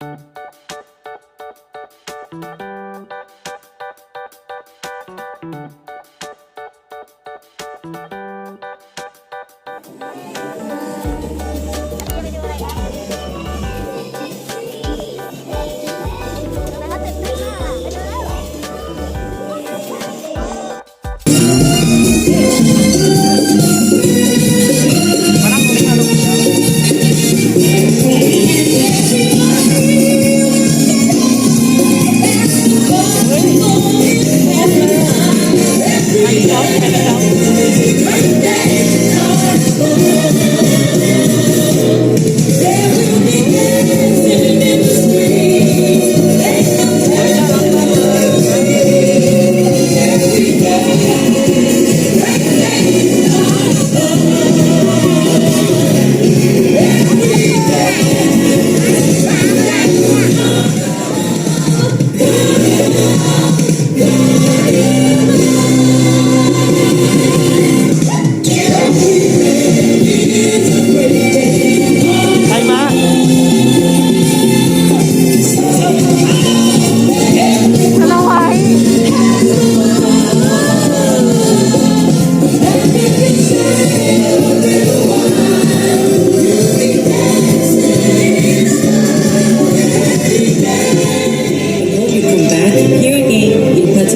ใ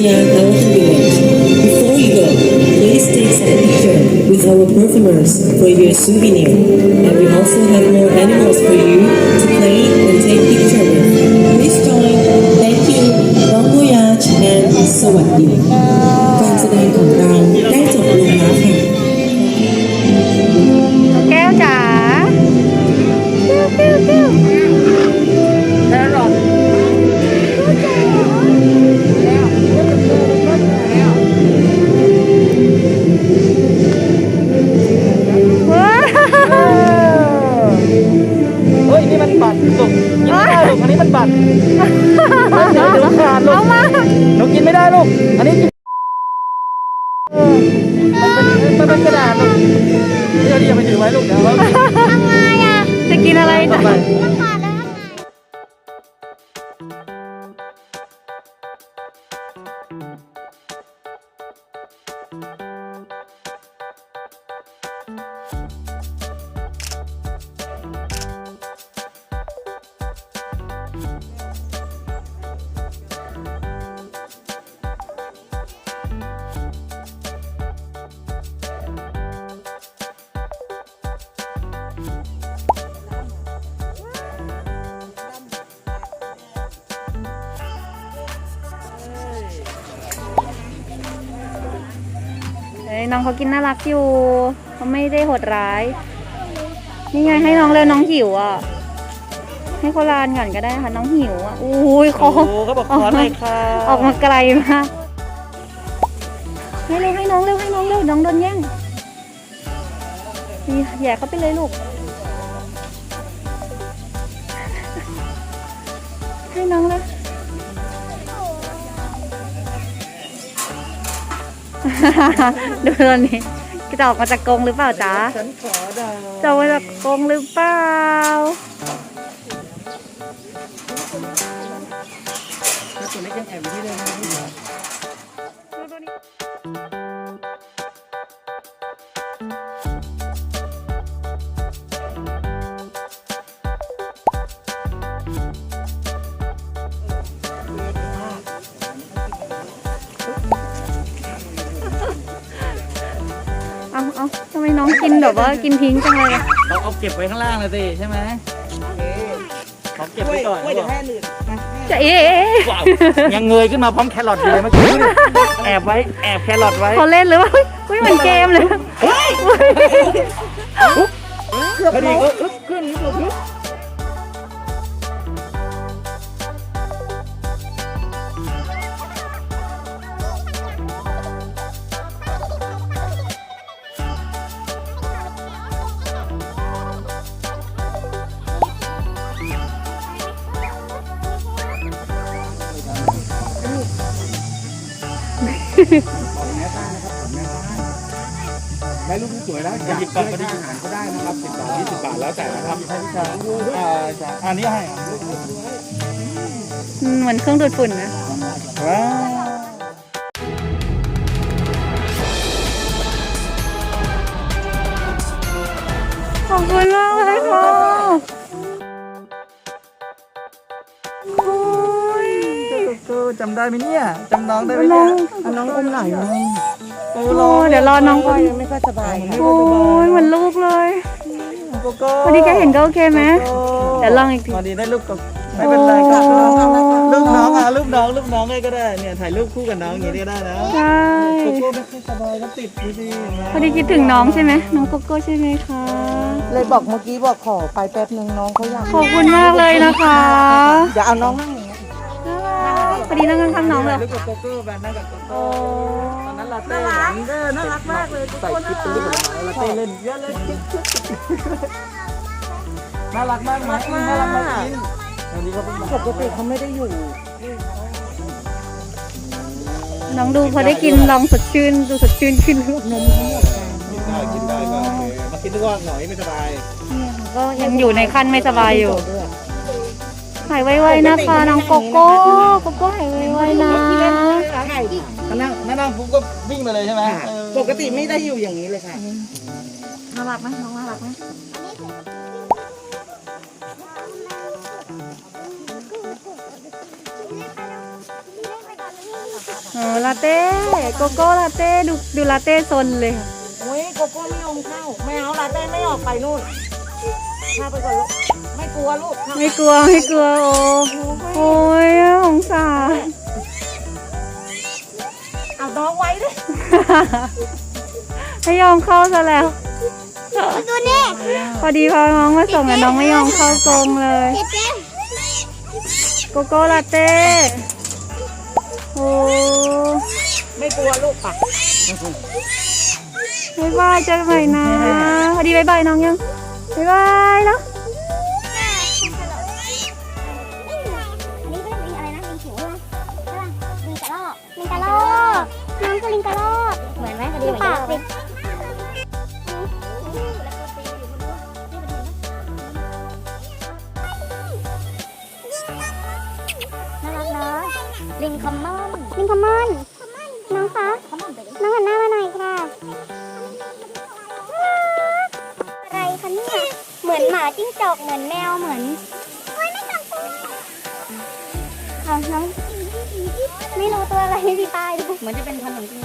in Pattaya Elephant Village. Before you go, please take some picture with our performers for your souvenir. And we also have more animals for you to play and take picture with. Please join. Thank you. Bon voyage and สวัสดี อันนี้กินเออมันเป็นมันเป็นกระดาษลูกเดี๋ยวเดี๋ยวไปถือไว้ลูกเดี๋ยวเราทำไงอะจะกินอะไรต่อจ้ะ น้องเขากินน่ารักอยู่เขาไม่ได้โหดร้าย นี่ไงให้น้องเร็วน้องหิวอะ ให้โคลานก่อนก็ได้ค่ะน้องหิวอะอุ้ยคโอ้อโหเขาบอกขอหน่อยค่ะออกมาไกลมากให้เร็วให้น้องเร็วให้น้องเร็วน้องโดนแย่งนี่แย่เข้าไปเลยลูก ให้น้องเลย ดูตอนนี้จะออกมาจากกรงหรือเปล่าจ๊ะฉันขอดาวจะออกมาจากกรงหรือเปล่าแล้วตัวเล็กยังแอบอยู่ที่เดิมนะ เอาเอาทำไมน้องกินแบบว่ากินทิ้งจังเลยอะเราเอาเก็บไว้ข้างล่างเลยสิใช่ไหมขอเก็บไว้ก่อนจะเอ๊ะว้าวยังเงยขึ้นมาพร้อมแครอทอยู่เลยเมื่อกี้ดูดิแอบไว้แอบแครอทไว้เขาเล่นหรือว่าเฮ้ยเฮ้ยเหมือนเกมเลย ได้รูปที่สวยแล้วอยากช่วยค่าอาหารก็ได้นะครับ10บาท20บาทแล้วแต่นะครับใช่พี่ช้างอ่าใช่อันนี้ให้อะเหมือนเครื่องดูดฝุ่นนะ ว้าวขอบคุณมาก จำได้ไหมเนี่ยจำน้องได้ไหมน้เนี่อยงน้องอมไหลน้องเออโอ้เดี๋ยวรอน้องก่อนไม่ค่อยสบายค่ะโอ้ยเหมือนลูกเลยโกโก้วันนี้แกเห็นก็โอเคไหมเดี๋ยวลองอีกทีวันนี้ได้ลูกกับไม่เป็นไรครับโอ้ลูกน้องอะลูกน้องลูกน้องให้ก็ได้เนี่ยถ่ายรูปคู่กับน้องอย่างนี้ก็ได้นะใช่โกโก้ไม่ค่อยสบายก็ติดดูสิพอดีคิดถึงน้องใช่ไหมน้องโกโก้ใช่ไหมคะเลยบอกเมื่อกี้บอกขอไปแป๊บนึงน้องเขาอยากขอบคุณมากเลยนะคะอย่าเอาน้องนั่ง พอดีนั่งข้างๆน้องเลย ลูกกับโกโก้แบนนั่งกับโกโอ้โก้ตอนนั้นลาเต้หลังเด้อน่ารักมากเลยใส่คลิปเป็นรูปผลไม้ลาเต้เล่นเยอะเลยน่ารักมากไหมน่ารักมากจริงวันนี้เขาเพิ่งมาปกติเขาไม่ได้อยู่น้องดูพอได้กินลองสดชื่นดูสดชื่นขึ้นนมเขาหมดกันกินได้กินได้ก็โอเคมากินทุกวันหน่อยไม่สบาย ก็ยังอยู่ในขั้นไม่สบายอยู่ หายไวๆนะคะน้องโกโก้โกโก้หายไวๆนะมานั่งมานั่งปุ๊บก็วิ่งมาเลยใช่ไหมเออปกติไม่ได้อยู่อย่างนี้เลยค่ะ น่ารักไหมน้องน่ารักไหมโอ้ลาเต้โกโก้ลาเต้ดูดูลาเต้ซนเลยค่ะ โอ้ยโกโก้ไม่ยอมเข้า ไม่เอาลาเต้ไม่ออกไปนู่นพาไปก่อนลูก ไม่กลัวลูกเข้าไม่กลัวไม่กลัวโอ้โอ้ยสงสารเอาน้องไว้ดิไม่ยอมเข้าซะแล้วพอดีพอน้องมาส่งอะน้องไม่ยอมเข้ากรงเลยโกโก้ลาเต้โอ้ไม่กลัวลูกปะบายบายเจอกันใหม่นะ พอดีบายบายน้องยังบายบายเนา ลิงคอมมอนลิงคอมมอน น้องคะน้องหันหน้ามาหน่อยค่ะ อะไรคะเนี่ย เหมือนหมาจิ้งจอก เหมือนแมว เหมือนเอาน้องไม่รู้ตัวอะไรพี่ตายเหมือนจะเป็นขนมจิ้ง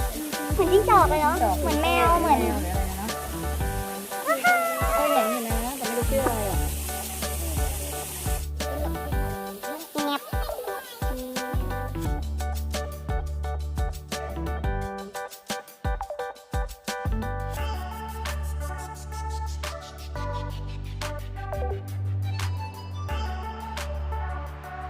เหมือนจิ้งจอกเลยเนาะ เหมือนแมว เหมือนเคยเห็นอยู่นะแต่ไม่รู้ชื่ออะไร